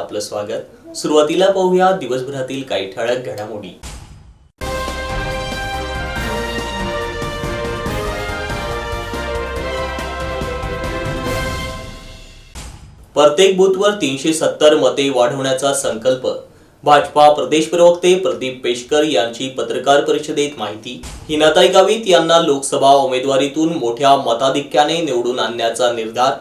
आपलं स्वागत. सुरुवातीला पाहूया दिवसभरातील काही ठळक घडामोडी. प्रत्येक बूथवर तीनशे सत्तर मते वाढवण्याचा संकल्प. भाजपा प्रदेश प्रवक्ते प्रदीप पेशकर यांची पत्रकार परिषदेत माहिती. हिनाताई गावित यांना लोकसभा उमेदवारीतून मोठ्या मताधिक्याने निवडून आणण्याचा निर्धार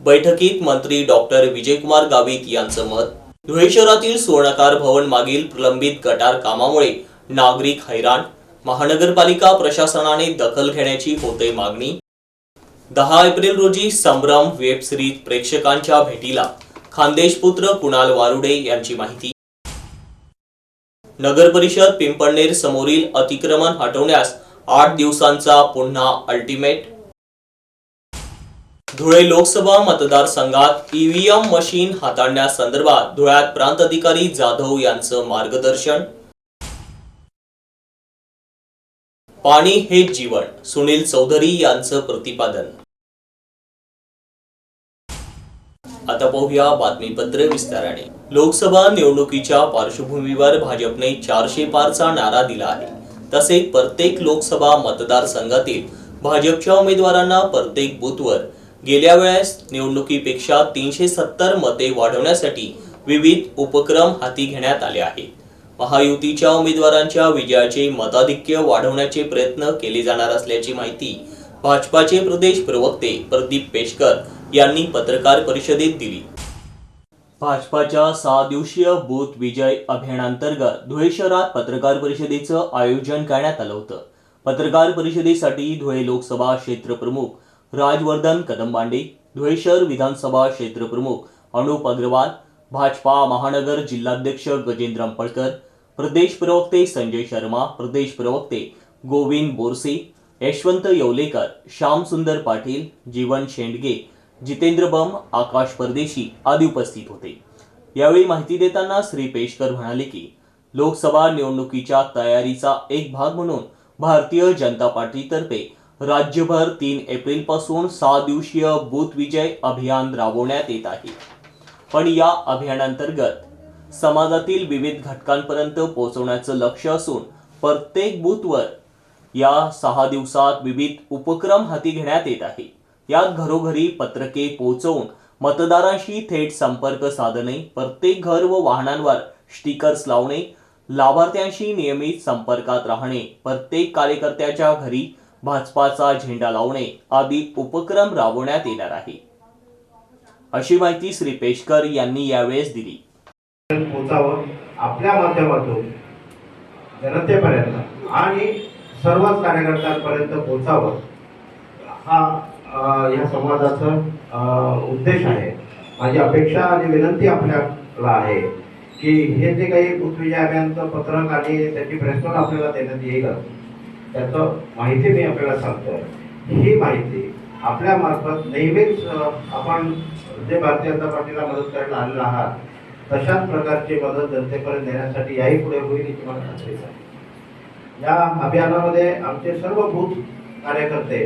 बैठकीत मंत्री डॉक्टर विजयकुमार गावित यांचं मत धुळे शहरातील सुवर्णकार भवन मागील प्रलंबित गटार कामामुळे नागरिक हैराण महानगरपालिका प्रशासनाने दखल घेण्याची होते मागणी. दहा एप्रिल रोजी संभ्रम वेब सिरीज प्रेक्षकांच्या भेटीला खानदेशपुत्र कुणाल वारुडे यांची माहिती. नगर परिषद पिंपळनेर समोरील अतिक्रमण हटवण्यास आठ दिवसांचा पुन्हा अल्टिमेट धुळे लोकसभा मतदारसंघात ईव्हीएम मशीन हाताळण्यासंदर्भात धुळ्यात प्रांत अधिकारी जाधव यांचं मार्गदर्शन. पाणी हे जीवन सुनील चौधरी यांचं प्रतिपादन. आता पाहूया बातमीपत्र विस्ताराने. लोकसभा निवडणुकीच्या पार्श्वभूमीवर भाजपने चारशे पारचा नारा दिला आहे. तसेच प्रत्येक लोकसभा मतदारसंघातील भाजपच्या उमेदवारांना प्रत्येक बूथवर गेल्या वेळेस निवडणुकीपेक्षा तीनशे सत्तर मते वाढवण्यासाठी विविध उपक्रम हाती घेण्यात आले आहेत. महायुतीच्या उमेदवारांच्या विजयाचे मताधिक्य वाढवण्याचे प्रयत्न केले जाणार असल्याची माहिती भाजपाचे प्रदेश प्रवक्ते प्रदीप पेशकर यांनी पत्रकार परिषदेत दिली. भाजपाच्या सहा दिवसीय बूथ विजय अभियानांतर्गत धुळे शहरात पत्रकार परिषदेचं आयोजन करण्यात आलं होतं. पत्रकार परिषदेसाठी धुळे लोकसभा क्षेत्र प्रमुख राजवर्धन कदमबांडे धुळे शहर विधानसभा क्षेत्रप्रमुख अनुप अग्रवाल भाजपा महानगर जिल्हाध्यक्ष गजेंद्र अंपळकर प्रदेश प्रवक्ते संजय शर्मा प्रदेश प्रवक्ते गोविंद बोरसे यशवंत येवलेकर श्यामसुंदर पाटील जीवन शेंडगे जितेंद्र बम आकाश परदेशी आदी उपस्थित होते. यावेळी माहिती देताना श्री पेशकर म्हणाले की लोकसभा निवडणुकीच्या तयारीचा एक भाग म्हणून भारतीय जनता पार्टीतर्फे राज्यभर तीन एप्रिलपासून सहा दिवसीय बूथ विजय अभियान राबवण्यात येत आहे. पण या अभियानांतर्गत समाजातील विविध घटकांपर्यंत पोहोचवण्याचं लक्ष असून प्रत्येक बूथवर या सहा दिवसात विविध उपक्रम हाती घेण्यात येत आहे. यात घरोघरी पत्रके पोहोचवून मतदारांशी थेट संपर्क साधणे प्रत्येक घर व वाहनांवर स्टिकर्स लावणे लाभार्थ्यांशी नियमित संपर्कात राहणे प्रत्येक कार्यकर्त्याच्या घरी भाजपाचा झेंडा लावणे आदी उपक्रम राबवण्यात येणार आहे. अशी माहिती श्री पेशकर यांनी यावेळेस दिली. पोचावं आपल्या माध्यमातून जनतेपर्यंत आणि सर्वच कार्यकर्त्यांपर्यंत पोचावं हा या समाजाचा उद्देश आहे. माझी अपेक्षा आणि विनंती आपल्याला आहे की हे जे काही पृथ्वी अभियानचं पत्रक आणि त्याची प्रेसनोट आपल्याला देण्यात येईल त्याचं माहिती मी आपल्याला सांगतो ही माहिती आपल्या मार्फत नेहमीच आपण जे भारतीय जनता पार्टीला मदत करायला आलेला आहात तशाच प्रकारची मदत जनतेपर्यंत देण्यासाठी याही पुढे होईल याची मला खात्री आहे. या अभियानामध्ये आमचे सर्व बूथ कार्यकर्ते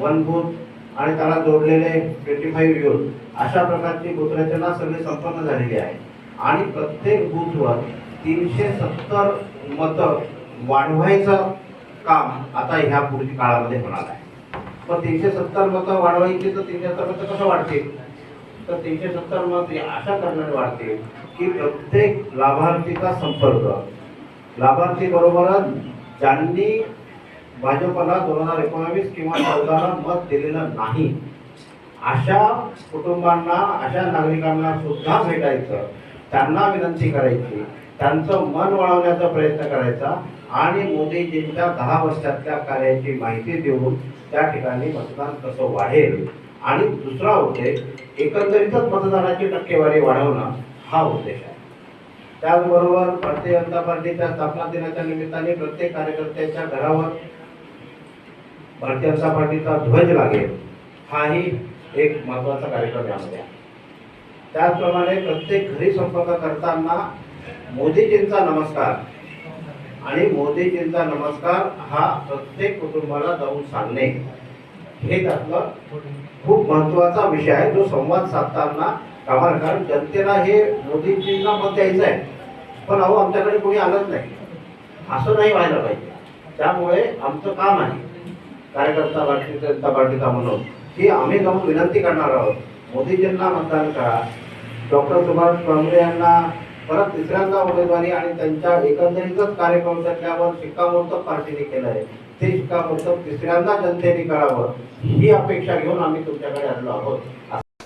वन बूथ आणि त्याला जोडलेले ट्वेंटी फाईव्ह युथ अशा प्रकारची बूथरचना सगळी संपन्न झालेली आहे. आणि प्रत्येक बूथवर तीनशे सत्तर मतं वाढवायचं काम आता ह्या पुढील काळामध्ये होणार आहे. पण तीनशे सत्तर मतं वाढवायची तर तीनशे सत्तर मतं कसं वाढतील? तर तीनशे सत्तर मत हे अशा कारणाने वाढतील की प्रत्येक लाभार्थीचा संपर्क. लाभार्थी बरोबरच ज्यांनी भाजपला दोन हजार एकोणावीस किंवा चौदाला मत दिलेलं नाही अशा कुटुंबांना अशा नागरिकांना सुद्धा भेटायचं. त्यांना विनंती करायची त्यांचं मन वळवण्याचा प्रयत्न करायचा आणि मोदीजींच्या दहा वर्षातल्या कार्याची माहिती देऊन त्या ठिकाणी मतदान कसं वाढेल? आणि दुसरा उद्देश एकंदरीतच मतदानाची टक्केवारी वाढवणं हा उद्देश आहे. त्याचबरोबर भारतीय जनता पार्टीच्या स्थापना दिनाच्या निमित्ताने प्रत्येक कार्यकर्त्याच्या घरावर भारतीय जनता पार्टीचा ध्वज लागेल. हाही एक महत्त्वाचा कार्यक्रम यामध्ये आहे. त्याचप्रमाणे प्रत्येक घरी संपर्क करताना मोदीजींचा नमस्कार. आणि मोदीजींचा नमस्कार हा प्रत्येक कुटुंबाला जाऊन सांगणे. हे त्यातलं खूप महत्त्वाचा विषय आहे. जो संवाद साधताना कामाला कारण जनतेला हे मोदीजींना मत द्यायचं आहे. पण अहो आमच्याकडे कोणी आलंच नाही. असं नाही व्हायला पाहिजे. त्यामुळे आमचं काम आहे कार्यकर्ता भारतीय जनता पार्टीचा म्हणून की आम्ही जाऊन विनंती करणार आहोत. मोदीजींना मतदान करा. डॉक्टर सुभाष भामरे यांना परत तिसऱ्यांदा उमेदवारी आणि त्यांच्या एकंदरीतच कार्यक्रम संपल्यावर शिक्कामोर्तब पार्टीने केलं आहे ते शिक्कामोर्तब तिसऱ्यांदा जनतेने करावं ही अपेक्षा घेऊन आम्ही तुमच्याकडे आलो आहोत.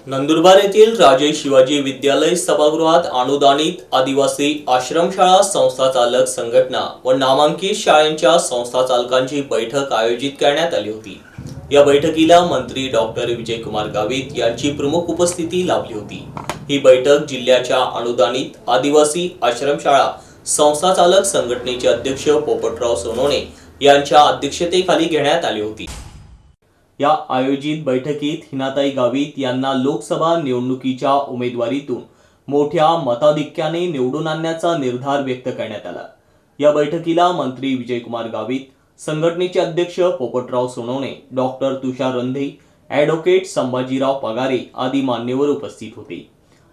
नंदुरबार येथील राजे शिवाजी विद्यालय सभागृहात अनुदानित आदिवासी आश्रमशाळा संस्था चालक संघटना व नामांकित शाळांच्या संस्था चालकांची बैठक आयोजित करण्यात आली होती. या बैठकीला मंत्री डॉक्टर विजयकुमार गावित यांची प्रमुख उपस्थिती लाभली होती. ही बैठक जिल्ह्याच्या अनुदानित आदिवासी आश्रमशाळा संस्था चालक संघटनेचे अध्यक्ष पोपटराव सोनवणे यांच्या अध्यक्षतेखाली घेण्यात आली होती. या आयोजित बैठकीत हिनाताई गावित यांना लोकसभा निवडणुकीच्या उमेदवारीतून मोठ्या मताधिक्याने निवडून आणण्याचा निर्धार व्यक्त करण्यात आला. या बैठकीला मंत्री विजयकुमार गावित संघटनेचे अध्यक्ष पोपटराव सोनवणे डॉक्टर तुषार रंधे ॲडव्होकेट संभाजीराव पगारे आदी मान्यवर उपस्थित होते.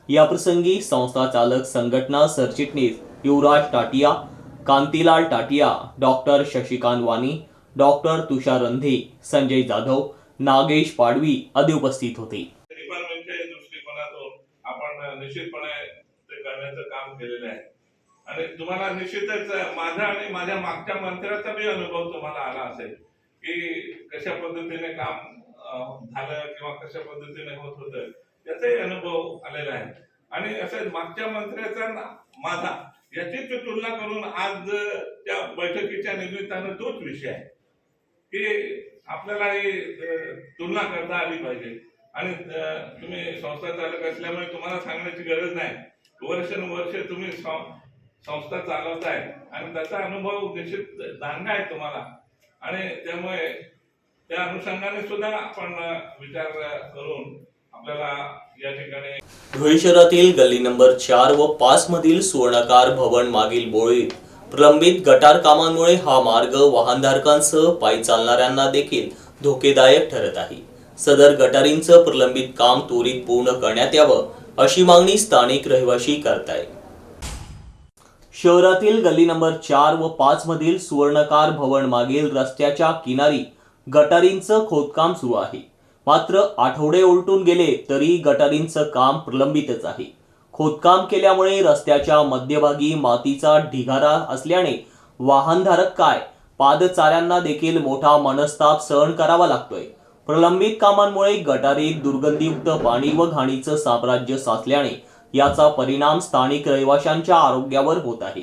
याप्रसंगी संस्था चालक संघटना सरचिटणीस युवराज टाटिया कांतीलाल टाटिया डॉक्टर शशिकांत वाणी डॉक्टर तुषार रंधे संजय जाधव नागेश पाडवी आदी उपस्थित होते. म्हणजे दृष्टिकोनातून आपण निश्चितपणे ते करण्याचं काम केलेलं आहे. आणि तुम्हाला निश्चितच माझा आणि माझ्या मागच्या मंत्र्याचा बी अनुभव तुम्हाला आला असेल की कशा पद्धतीने काम झालं किंवा कशा पद्धतीने होत होतं त्याचाही अनुभव आलेला आहे. आणि असं मागच्या मंत्र्याचा माझा याचीच तुलना करून आज त्या बैठकीच्या निमित्तानं तोच विषय आहे. की आपल्याला ही तुलना करता आली पाहिजे. आणि तुम्ही संस्था चालक असल्यामुळे तुम्हाला सांगण्याची गरज नाही. वर्षानुवर्ष तुम्ही संस्था चालवताय आणि त्याचा अनुभव निश्चित धान्य आहे तुम्हाला. आणि त्यामुळे त्या अनुषंगाने सुद्धा आपण विचार करून आपल्याला या ठिकाणी धुळे शहरातील गल्ली नंबर चार व पाच मधील सुवर्णकार भवन मागील बोळीत प्रलंबित गटार कामांमुळे हा मार्ग वाहनधारकांसह पायी चालणाऱ्यांना देखील धोकेदायक ठरत आहे. सदर गटारींचं प्रलंबित काम त्वरित पूर्ण करण्यात यावं अशी मागणी स्थानिक रहिवासी करतायत. शहरातील गल्ली नंबर चार व पाच मधील सुवर्णकार भवन मागील रस्त्याच्या किनारी गटारींचं खोदकाम सुरू आहे. मात्र आठवडे उलटून गेले तरी गटारींचं काम प्रलंबितच आहे. खोदकाम केल्यामुळे रस्त्याच्या मध्यभागी मातीचा ढिगारा असल्याने वाहनधारक काय पादचाऱ्यांना देखील मोठा मनस्ताप सहन करावा लागतोय. प्रलंबित कामांमुळे गटारीत दुर्गंधीयुक्त पाणी व घाणीचं साम्राज्य साचल्याने याचा परिणाम स्थानिक रहिवाशांच्या आरोग्यावर होत आहे.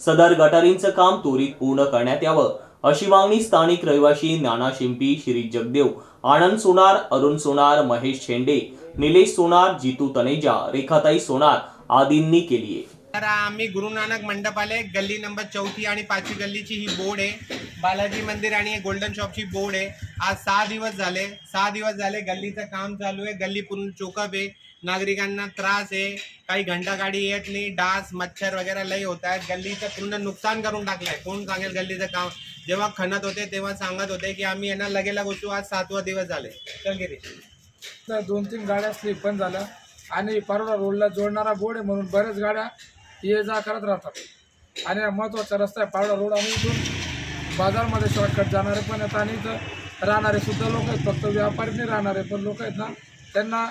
सदर गटारींचं काम त्वरित पूर्ण करण्यात यावं अशी मागणी स्थानिक रहिवाशी नाना शिंपी श्री जगदेव आनंद सोनार अरुण सोनार महेश शेंडे निलेश सोनार जितू तनेजा रेखाताई सोनार आदींनी केली आहे. तर आम्ही गुरु नानक मंडपाले गल्ली नंबर चौथी आणि पाचवी गल्लीची ही बोर्ड आहे. बालाजी मंदिर आणि गोल्डन शॉपची बोर्ड आहे. आज सहा दिवस झाले. सहा दिवस झाले गल्लीचं काम चालू आहे. गल्ली पूर्ण चोकअप आहे. नागरिकांना त्रास आहे काही घंटा गाडी येत नाही डास मच्छर वगैरे लई होत आहेत. गल्लीचं पूर्ण नुकसान करून टाकलंय. कोण सांगेल गल्लीचं काम? जेव्हा खणत होते तेव्हा सांगत होते की आम्ही यांना लगेला गोष्टी आज सातवा दिवस झाले. कलगिरी तर दोन तीन गाड्या स्लिप पण झाल्या. आणि परवा रोडला जोडणारा बोर्ड आहे म्हणून बऱ्याच गाड्या ये जा करत राहतात. आणि महत्त्वाचा रस्ता आहे पावडा रोड आणि इथून बाजारमध्ये शॉर्टकट जाणारे पण आहेत. आणि इथं राहणारे सुद्धा लोक आहेत. फक्त व्यापारी नाही राहणारे पण लोक आहेत ना. त्यांना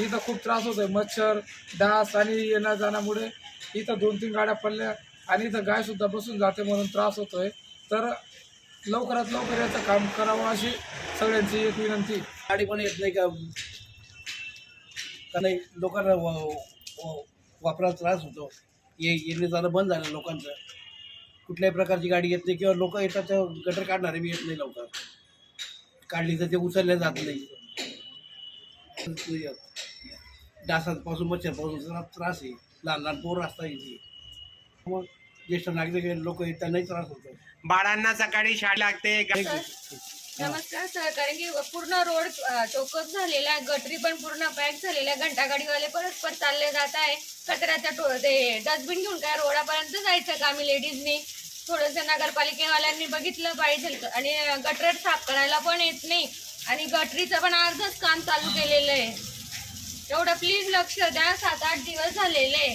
इथं खूप त्रास होतो आहे मच्छर डास आणि येण्या जाण्यामुळे इथं दोन तीन गाड्या पडल्या आणि इथं गायसुद्धा बसून जाते म्हणून त्रास होतो आहे तर लवकरात लवकर याचं काम करावं अशी सगळ्यांची एक विनंती. गाडी पण येत नाही का? नाही लोकांना व- वापरायला त्रास होतो. ये येणे जाणं बंद झालं लोकांचं. कुठल्याही प्रकारची गाडी येत नाही किंवा लोक येतात तर गटर काढणारे बी येत नाही लवकर. काढली तर ते उचलल्या जात नाही. डासांपासून मच्छरपासून जरा त्रास आहे. लहान लहान पोरं असतात इथे. मग ज्येष्ठ नागरिक लोक आहेत त्यांनाही त्रास होतो. बाळांना सकाळी शाळा लागते. नमस्कार सर कारण की पूर्ण रोड चौकस झालेला आहे गटरी पण पूर्ण पॅक झालेल्या आहे घंटागाडीवाले परस्पर चालले जात आहे. कचऱ्याच्या टो ते डस्टबिन घेऊन काय रोडापर्यंत जायचं का आम्ही लेडीजनी? थोडंसं नगरपालिकेवाल्यांनी बघितलं पाहिजे. आणि गटर साफ करायला पण येत नाही. आणि गटरीचं पण अर्धच काम चालू केलेलं आहे. एवढं प्लीज लक्ष द्या सात आठ दिवस झालेले.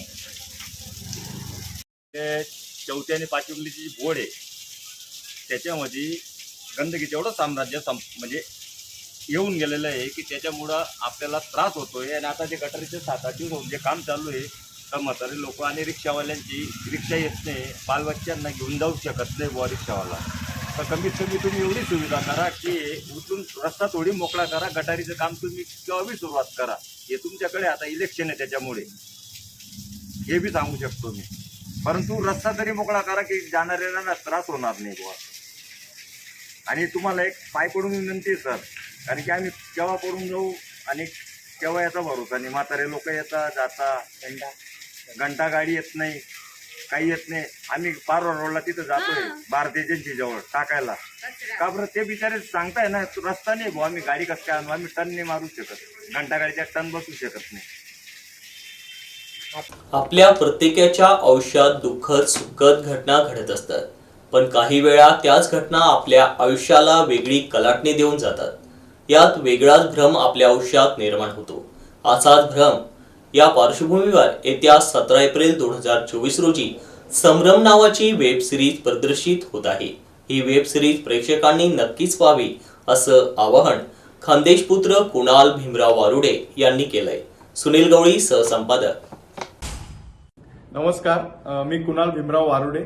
ते चौथी आणि पाचवीची जी बोर्ड आहे त्याच्यामध्ये गंदगीचं एवढं साम्राज्य सं म्हणजे येऊन गेलेलं आहे की त्याच्यामुळं आपल्याला त्रास होतोय आणि आता जे गटारीचे सात आठ दिवस होऊन जे काम चालू आहे तर म्हातारे लोक आणि रिक्षावाल्यांची रिक्षा येत नाही बालबच्च्यांना घेऊन जाऊ शकत नाही बुवा रिक्षावाला. तर कमीत कमी तुम्ही एवढी सुविधा करा की उचलून रस्ता थोडी मोकळा करा गटारीचं काम तुम्ही केव्हा बी सुरुवात करा. हे तुमच्याकडे आता इलेक्शन आहे त्याच्यामुळे. हे बी सांगू शकतो मी. परंतु रस्ता तरी मोकळा करा की जाणाऱ्यांना त्रास होणार नाही बुवा. आणि तुम्हाला एक पाय पडून विनंती आहे सर. कारण की आम्ही केव्हा पडून जाऊ आणि केव्हा याचा भरोसा नाही. म्हातारे लोक येतात जाता घंटा गाडी येत नाही. काही येत नाही. आम्ही पारवा रोडला तिथं जातोय हा. भारत एजन्सी जवळ टाकायला. का बरं? ते बिचारे सांगताय ना तो रस्ता नाही भाऊ आम्ही गाडी कसं काय आणू? आम्ही टन नाही मारू शकत. घंटा गाडीच्या टन बसू शकत नाही. आपल्या प्रत्येकाच्या आयुष्यात दुःखद सुखद घटना घडत असतात. पण काही वेळा त्याच घटना आपल्या आयुष्याला वेगळी कलाटणी देऊन जातात. यात वेगळाच भ्रम आपल्या आयुष्यात निर्माण होतो. असाच भ्रम या पार्श्वभूमीवर येत्या सतरा एप्रिल दोन हजार चोवीस रोजी संभ्रम नावाची वेब सिरीज प्रदर्शित होत आहे. ही वेब सिरीज प्रेक्षकांनी नक्कीच पाहावी असं आवाहन खानदेशपुत्र कुणाल भीमराव वारुडे यांनी केलंय. सुनील गवळी सहसंपादक. नमस्कार मी कुणाल भीमराव वारुडे.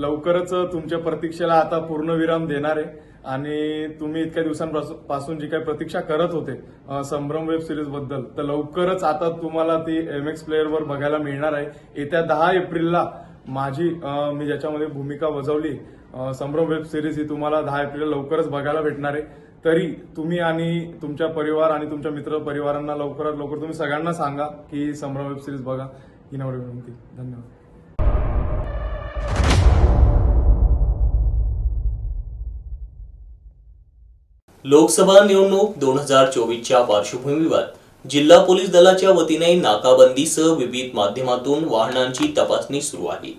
लवकरच तुमच्या प्रतीक्षेला आता पूर्णविराम देणार आहे. आणि तुम्ही इतक्या दिवसांपासून जी काही प्रतीक्षा करत होते संभ्रम वेब सिरीजबद्दल तर लवकरच आता तुम्हाला ती एम एक्स प्लेअरवर बघायला मिळणार आहे. येत्या दहा एप्रिलला माझी मी ज्याच्यामध्ये भूमिका बजावली संभ्रम वेब सिरीज ही तुम्हाला दहा एप्रिलला लवकरच बघायला भेटणार आहे. तरी तुम्ही आणि तुमच्या परिवार आणि तुमच्या मित्र परिवारांना लवकरात लवकर तुम्ही सगळ्यांना सांगा की संभ्रम वेब सिरीज बघा. ही नवरी विनंती. धन्यवाद. लोकसभा निवडणूक दोन हजार चोवीसच्या पार्श्वभूमीवर जिल्हा पोलीस दलाच्या वतीने नाकाबंदीसह विविध माध्यमातून वाहनांची तपासणी सुरू आहे.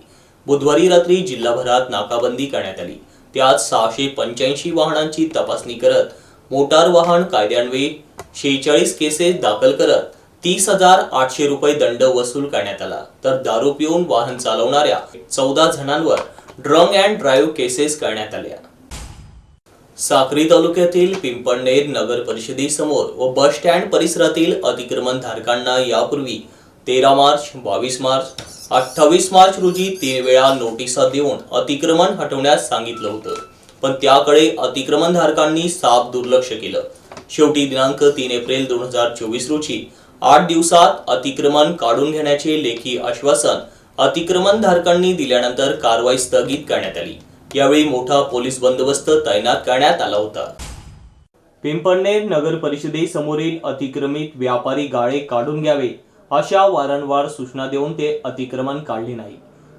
बुधवारी रात्री जिल्हाभरात नाकाबंदी करण्यात आली. त्यात सहाशे पंच्याऐंशी वाहनांची तपासणी करत मोटार वाहन कायद्यान्वये शेहेचाळीस केसेस दाखल करत तीस हजार आठशे रुपये दंड वसूल करण्यात आला. तर दारू पिऊन वाहन चालवणाऱ्या चौदा जणांवर ड्रंग अँड ड्राईव्ह केसेस करण्यात आल्या. साक्री तालुक्यातील पिंपळनेर नगर परिषदेसमोर व बस स्टँड परिसरातील अतिक्रमण धारकांना यापूर्वी तेरा मार्च बावीस मार्च अठ्ठावीस मार्च रोजी तीन वेळा नोटिसा देऊन अतिक्रमण हटवण्यास सांगितलं होतं. पण त्याकडे अतिक्रमण धारकांनी साफ दुर्लक्ष केलं. शेवटी दिनांक तीन एप्रिल दोन हजार चोवीस रोजी आठ दिवसात अतिक्रमण काढून घेण्याचे लेखी आश्वासन अतिक्रमण धारकांनी दिल्यानंतर कारवाई स्थगित करण्यात आली. यावेळी मोठा पोलीस बंदोबस्त तैनात करण्यात आला होता. पिंपळनेर नगर परिषदेसमोरील अतिक्रमित व्यापारी गाळे काढून घ्यावे अशा वारंवार सूचना देऊन ते अतिक्रमण काढले नाही.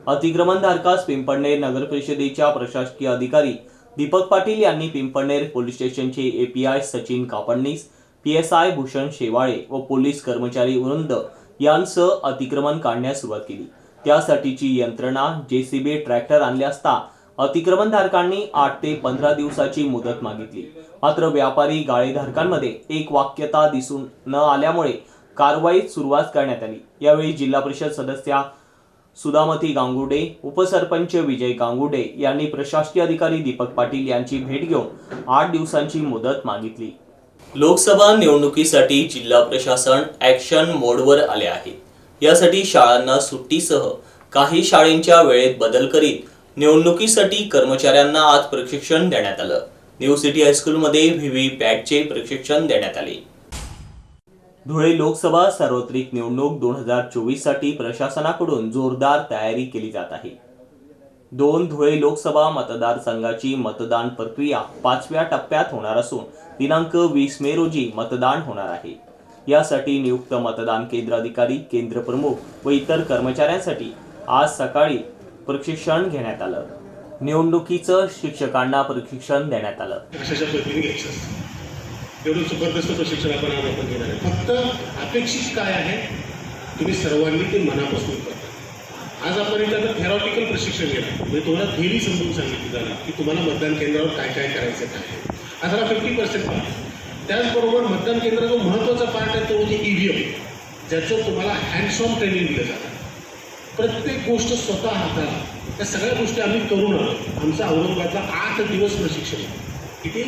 अतिक्रमण धारकास पिंपळनेर नगर परिषदेच्या प्रशासकीय अधिकारी दीपक पाटील यांनी पिंपळनेर पोलीस स्टेशनचे API Sachin Kapadnis P S I Bhushan Shewale व पोलीस कर्मचारी वृंद यांसह अतिक्रमण काढण्यास सुरुवात केली. त्यासाठीची यंत्रणा जेसीबी ट्रॅक्टर आणले असता अतिक्रमणधारकांनी आठ ते पंधरा दिवसाची मुदत मागितली. मात्र व्यापारी गाळेधारकांमध्ये एक वाक्यता दिसून न आल्यामुळे कारवाईत सुरुवात करण्यात आली. यावेळी जिल्हा परिषद सदस्या सुदामती गांगुडे उपसरपंच विजय गांगुडे यांनी प्रशासकीय अधिकारी दीपक पाटील यांची भेट घेऊन आठ दिवसांची मुदत मागितली. लोकसभा निवडणुकीसाठी जिल्हा प्रशासन ऍक्शन मोडवर आले आहे. यासाठी शाळांना सुट्टीसह काही शाळेंच्या वेळेत बदल करीत निवडणुकीसाठी कर्मचाऱ्यांना आज प्रशिक्षण देण्यात आलं. न्यू सिटी हायस्कूलमध्ये व्ही व्ही पॅटचे प्रशिक्षण देण्यात आले. धुळे लोकसभा सार्वत्रिक निवडणूक दोन हजार चोवीससाठी प्रशासनाकडून जोरदार तयारी केली जात आहे. दोन धुळे लोकसभा मतदारसंघाची मतदान प्रक्रिया पाचव्या टप्प्यात होणार असून दिनांक वीस मे रोजी मतदान होणार आहे. यासाठी नियुक्त मतदान केंद्र अधिकारी केंद्र प्रमुख व इतर कर्मचाऱ्यांसाठी आज सकाळी प्रशिक्षण घेण्यात आलं. निवडणुकीचं शिक्षकांना प्रशिक्षण देण्यात आलं. असतं. एवढं जबरदस्त प्रशिक्षण आपण आज आपण घेणार आहे. फक्त अपेक्षित काय आहे? तुम्ही सर्वांनी ते मनापासून करता. आज आपण एखादं थेरॉटिकल प्रशिक्षण घेणार म्हणजे तुम्हाला थेरी समजून सांगितली जाणार की तुम्हाला मतदान केंद्रावर काय काय करायचं काय आहे. जरा फिफ्टी पर्सेंट त्याचबरोबर मतदान केंद्राचा महत्त्वाचा पार्ट आहे तो म्हणजे ईव्हीएम ज्याचं तुम्हाला हँडसॉम ट्रेनिंग दिलं जातं. प्रत्येक गोष्ट स्वतः हाताळा त्या सगळ्या गोष्टी आम्ही करून आमचा औरंगाबादला आठ दिवस प्रशिक्षण किती?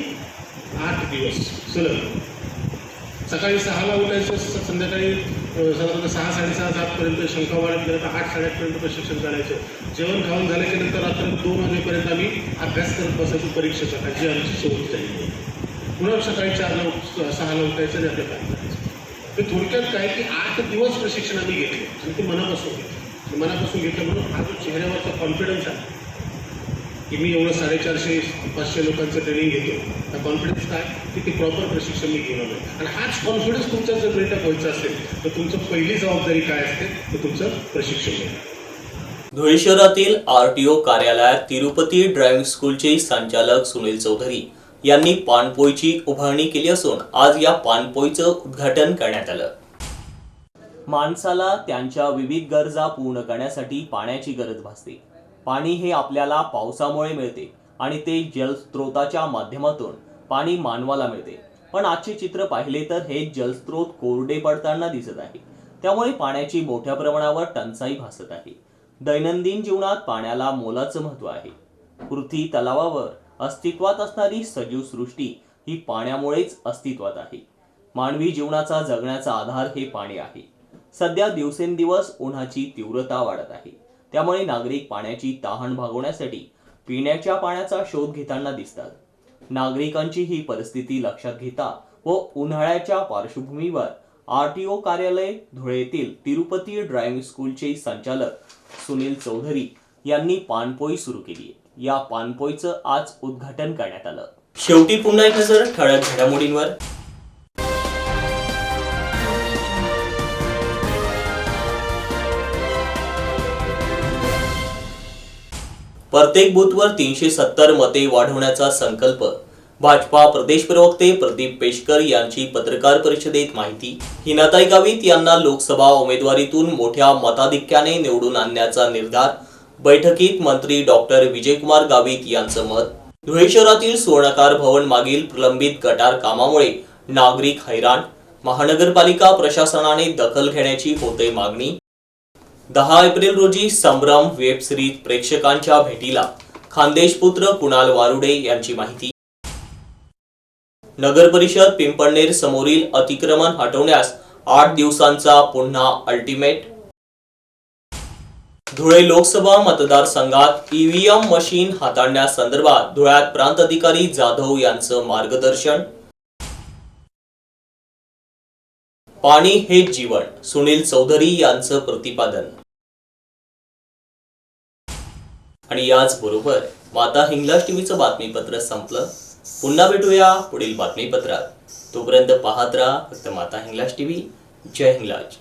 आठ दिवस. सलग सकाळी सहाला उठायचं संध्याकाळी साधारणतः सहा साडेसहा सातपर्यंत शंकावाड्यात गेलं तर आठ साडेआठपर्यंत प्रशिक्षण करायचं. जेवण खाऊन झाल्याच्यानंतर रात्र दोन वाजेपर्यंत आम्ही अभ्यास करत बसायचो परीक्षेचा. का जी आमची शेवटी झाली पुन्हा सकाळी चारला उठ सहाला उठायचं आणि आपलं काम करायचं. ते थोडक्यात काय की आठ दिवस प्रशिक्षण आम्ही घेतले. आणि ते मनापासून घेतलं मनापासून घेतलं म्हणून हा जो चेहऱ्यावरचा कॉन्फिडन्स आहे की मी एवढं साडेचारशे पाचशे लोकांचं ट्रेनिंग घेतो हा कॉन्फिडन्स काय? की ते प्रॉपर प्रशिक्षण मी घेऊन आलो आणि हाच कॉन्फिडन्स तुमचा जर बिल्डअप व्हायचा असेल तर तुमचं पहिली जबाबदारी काय असते? तर तुमचं प्रशिक्षण घेणं. धुळे शहरातील ओ कार्यालयात तिरुपती ड्रायव्हिंग स्कूलचे संचालक सुनील चौधरी यांनी पाणपोईची उभारणी केली असून आज या पाणपोईचं उद्घाटन करण्यात आलं. माणसाला त्यांच्या विविध गरजा पूर्ण करण्यासाठी पाण्याची गरज भासते. पाणी हे आपल्याला पावसामुळे मिळते आणि ते जलस्रोताच्या माध्यमातून पाणी मानवाला मिळते. पण आजचे चित्र पाहिले तर हे जलस्रोत कोरडे पडताना दिसत आहे. त्यामुळे पाण्याची मोठ्या प्रमाणावर टंचाई भासत आहे. दैनंदिन जीवनात पाण्याला मोलाचं महत्त्व आहे. पृथ्वी तलावावर अस्तित्वात असणारी सजीव सृष्टी ही पाण्यामुळेच अस्तित्वात आहे. मानवी जीवनाचा जगण्याचा आधार हे पाणी आहे. सध्या दिवसेंदिवस उन्हाची तीव्रता वाढत आहे. त्यामुळे नागरिक पाण्याची तहान भागवण्यासाठी पिण्याच्या पाण्याचा शोध घेताना दिसतात. नागरिकांची ही परिस्थिती लक्षात घेता व उन्हाळ्याच्या पार्श्वभूमीवर आर टी ओ कार्यालय धुळे येथील तिरुपती ड्रायव्हिंग स्कूलचे संचालक सुनील चौधरी यांनी पानपोई सुरू केली या पानपोईचं आज उद्घाटन करण्यात आलं. शेवटी पुन्हा एक नजर ठळक घडामोडींवर. प्रत्येक बूथवर तीनशे सत्तर मते वाढवण्याचा संकल्प. भाजपा प्रदेश प्रवक्ते प्रदीप पेशकर यांची पत्रकार परिषदेत माहिती. हिनाताई गावित यांना लोकसभा उमेदवारीतून मोठ्या मताधिक्याने निवडून आणण्याचा निर्धार. बैठकीत मंत्री डॉक्टर विजयकुमार गावित यांचं मत. धुळे शहरातील सुवर्णकार भवन मागील प्रलंबित गटार कामामुळे नागरिक हैराण. महानगरपालिका प्रशासनाने दखल घेण्याची होते मागणी. दहा एप्रिल रोजी संभ्रम वेब सिरीज प्रेक्षकांच्या भेटीला खानदेशपुत्र कुणाल वारुडे यांची माहिती. नगर परिषद पिंपळनेर समोरील अतिक्रमण हटवण्यास आठ दिवसांचा पुन्हा अल्टिमेट. धुळे लोकसभा मतदारसंघात ईव्हीएम मशीन हाताळण्यासंदर्भात धुळ्यात प्रांत अधिकारी जाधव यांचं मार्गदर्शन. पाणी हे जीवन सुनील चौधरी यांचं प्रतिपादन. आणि याच बरोबर माता हिंगलाज टीव्हीचं बातमीपत्र संपलं. पुन्हा भेटूया पुढील बातमीपत्रात. तोपर्यंत पाहत राहा फक्त माता हिंगलाज टीव्ही. जय हिंगलाज.